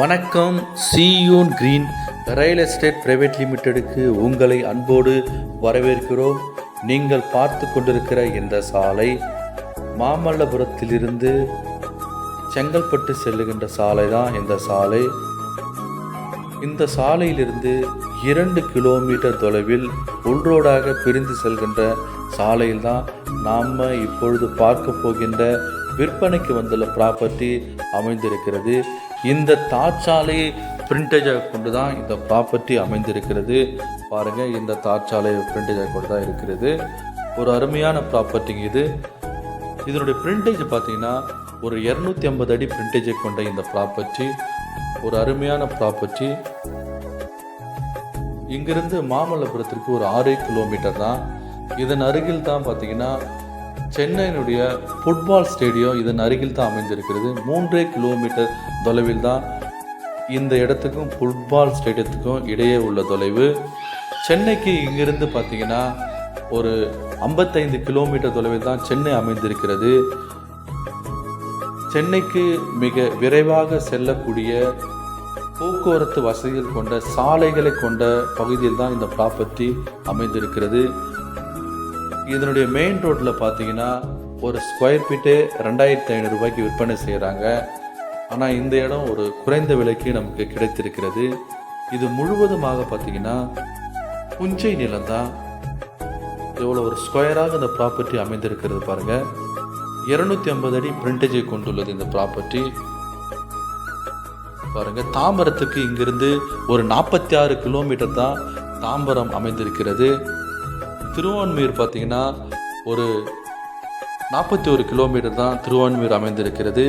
வணக்கம் சியூன் green real estate private லிமிடெடுக்கு உங்களை அன்போடு வரவேற்கிறோம். நீங்கள் பார்த்து கொண்டிருக்கிற இந்த சாலை மாமல்லபுரத்திலிருந்து செங்கல்பட்டு செல்லுகின்ற சாலை தான் இந்த சாலை. இந்த சாலையிலிருந்து இரண்டு கிலோமீட்டர் தொலைவில் உள்ரோடாக பிரிந்து செல்கின்ற சாலையில் தான் நாம் இப்பொழுது பார்க்க போகின்ற விற்பனைக்கு வந்துள்ள ப்ராப்பர்ட்டி அமைந்திருக்கிறது. இந்த தாச்சாலை பிரிண்டேஜை கொண்டு தான் இந்த ப்ராப்பர்ட்டி அமைந்திருக்கிறது. பாருங்கள் இந்த தாச்சாலை பிரிண்டேஜை கொண்டு தான் இருக்கிறது. ஒரு அருமையான ப்ராப்பர்ட்டிங்க இது. இதனுடைய பிரிண்டேஜ் பார்த்தீங்கன்னா ஒரு இரநூத்தி ஐம்பது அடி பிரிண்டேஜை கொண்ட இந்த ப்ராப்பர்ட்டி ஒரு அருமையான ப்ராப்பர்ட்டி இங்கிருந்து மாமல்லபுரத்திற்கு ஒரு ஆறு கிலோமீட்டர் தான். இதன் அருகில் தான் பார்த்தீங்கன்னா சென்னையினுடைய ஃபுட்பால் ஸ்டேடியம் இதன் அருகில் தான் அமைந்திருக்கிறது. மூன்றே கிலோமீட்டர் தொலைவில் தான் இந்த இடத்துக்கும் ஃபுட்பால் ஸ்டேடியத்துக்கும் இடையே உள்ள தொலைவு. சென்னைக்கு இங்கிருந்து பார்த்தீங்கன்னா ஒரு ஐம்பத்தைந்து கிலோமீட்டர் தொலைவில் தான் சென்னை அமைந்திருக்கிறது. சென்னைக்கு மிக விரைவாக செல்லக்கூடிய போக்குவரத்து வசதிகள் கொண்ட சாலைகளை கொண்ட பகுதியில் தான் இந்த ப்ராப்பர்ட்டி அமைந்திருக்கிறது. இதனுடைய மெயின் ரோட்டில் பார்த்தீங்கன்னா ஒரு ஸ்கொயர் ஃபீட்டே ரெண்டாயிரத்தி ஐநூறுரூபாய்க்கு விற்பனை செய்கிறாங்க ஆனால் இந்த இடம் ஒரு குறைந்த விலைக்கு நமக்கு கிடைத்திருக்கிறது. இது முழுவதுமாக பார்த்தீங்கன்னா புஞ்சை நிலம் தான். எவ்வளோ ஒரு ஸ்கொயராக இந்த ப்ராப்பர்ட்டி அமைந்திருக்கிறது பாருங்கள் இருநூத்தி ஐம்பது அடி பிரிண்டேஜை கொண்டுள்ளது இந்த ப்ராப்பர்ட்டி பாருங்கள் தாம்பரத்துக்கு இங்கிருந்து ஒரு நாற்பத்தி ஆறு கிலோமீட்டர் தான் தாம்பரம் அமைந்திருக்கிறது. திருவான்மையூர் பார்த்தீங்கன்னா ஒரு நாற்பத்தி ஒரு கிலோமீட்டர் தான் திருவான்மையூர் அமைந்திருக்கிறது.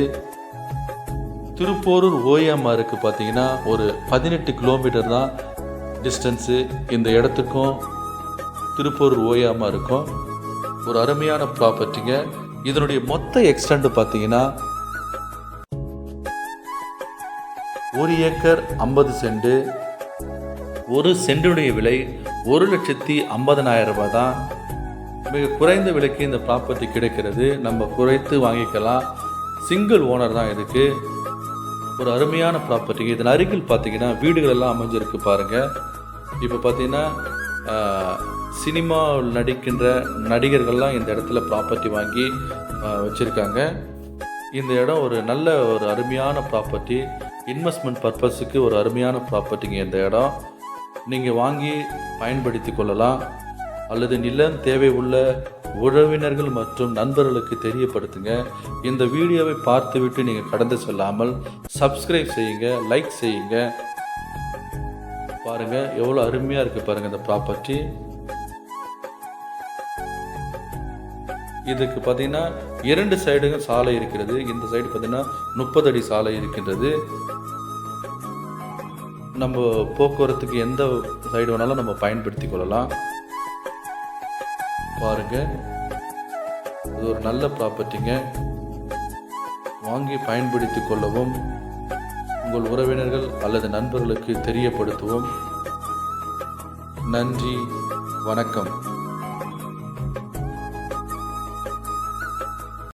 திருப்போரூர் ஓஎம்ஆருக்கு பார்த்தீங்கன்னா ஒரு பதினெட்டு கிலோமீட்டர் தான் டிஸ்டன்ஸு இந்த இடத்துக்கும் திருப்போரூர் ஓயாமல் இருக்கும் ஒரு அருமையான ப்ராப்பர்ட்டிங்க இதனுடைய மொத்த எக்ஸ்டெண்ட் பார்த்தீங்கன்னா ஒரு ஏக்கர் ஐம்பது சென்ட். ஒரு சென்டுடைய விலை ஒரு லட்சத்தி ஐம்பதனாயிரம் ரூபாய் தான் மிக குறைந்த விலைக்கு இந்த ப்ராப்பர்ட்டி கிடைக்கிறது. நம்ம குறைத்து வாங்கிக்கலாம். சிங்கிள் ஓனர் தான் இதுக்கு. ஒரு அருமையான ப்ராப்பர்ட்டி இதன் அருகில் பார்த்தீங்கன்னா வீடுகளெல்லாம் அமைஞ்சிருக்கு பாருங்கள் இப்போ பார்த்தீங்கன்னா சினிமாவில் நடிக்கின்ற நடிகர்கள்லாம் இந்த இடத்துல ப்ராப்பர்ட்டி வாங்கி வச்சுருக்காங்க. இந்த இடம் ஒரு நல்ல ஒரு அருமையான ப்ராப்பர்ட்டி இன்வெஸ்ட்மெண்ட் பர்பஸுக்கு ஒரு அருமையான ப்ராப்பர்ட்டிங்க இந்த இடம். நீங்கள் வாங்கி பயன்படுத்தி கொள்ளலாம். அல்லது நிலம் தேவை உள்ள உறவினர்கள் மற்றும் நண்பர்களுக்கு தெரியப்படுத்துங்க. இந்த வீடியோவை பார்த்துவிட்டு நீங்கள் கடந்து செல்லாமல் சப்ஸ்கிரைப் செய்யுங்க லைக் செய்யுங்க. பாருங்கள் எவ்வளோ அருமையாக இருக்குது பாருங்கள் இந்த ப்ராப்பர்ட்டி இதுக்கு பார்த்தீங்கன்னா இரண்டு சைடுங்க சாலை இருக்கிறது. இந்த சைடு பார்த்தீங்கன்னா முப்பது அடி சாலை இருக்கின்றது. நம்ம போக்குவரத்துக்கு எந்த சைடு வேணாலும் நம்ம பயன்படுத்தி கொள்ளலாம். பாருங்க. இது ஒரு நல்ல ப்ராப்பர்ட்டிங்க வாங்கி பயன்படுத்தி கொள்ளவும் உங்கள் உறவினர்கள் அல்லது நண்பர்களுக்கு தெரியப்படுத்துவோம். நன்றி. வணக்கம்.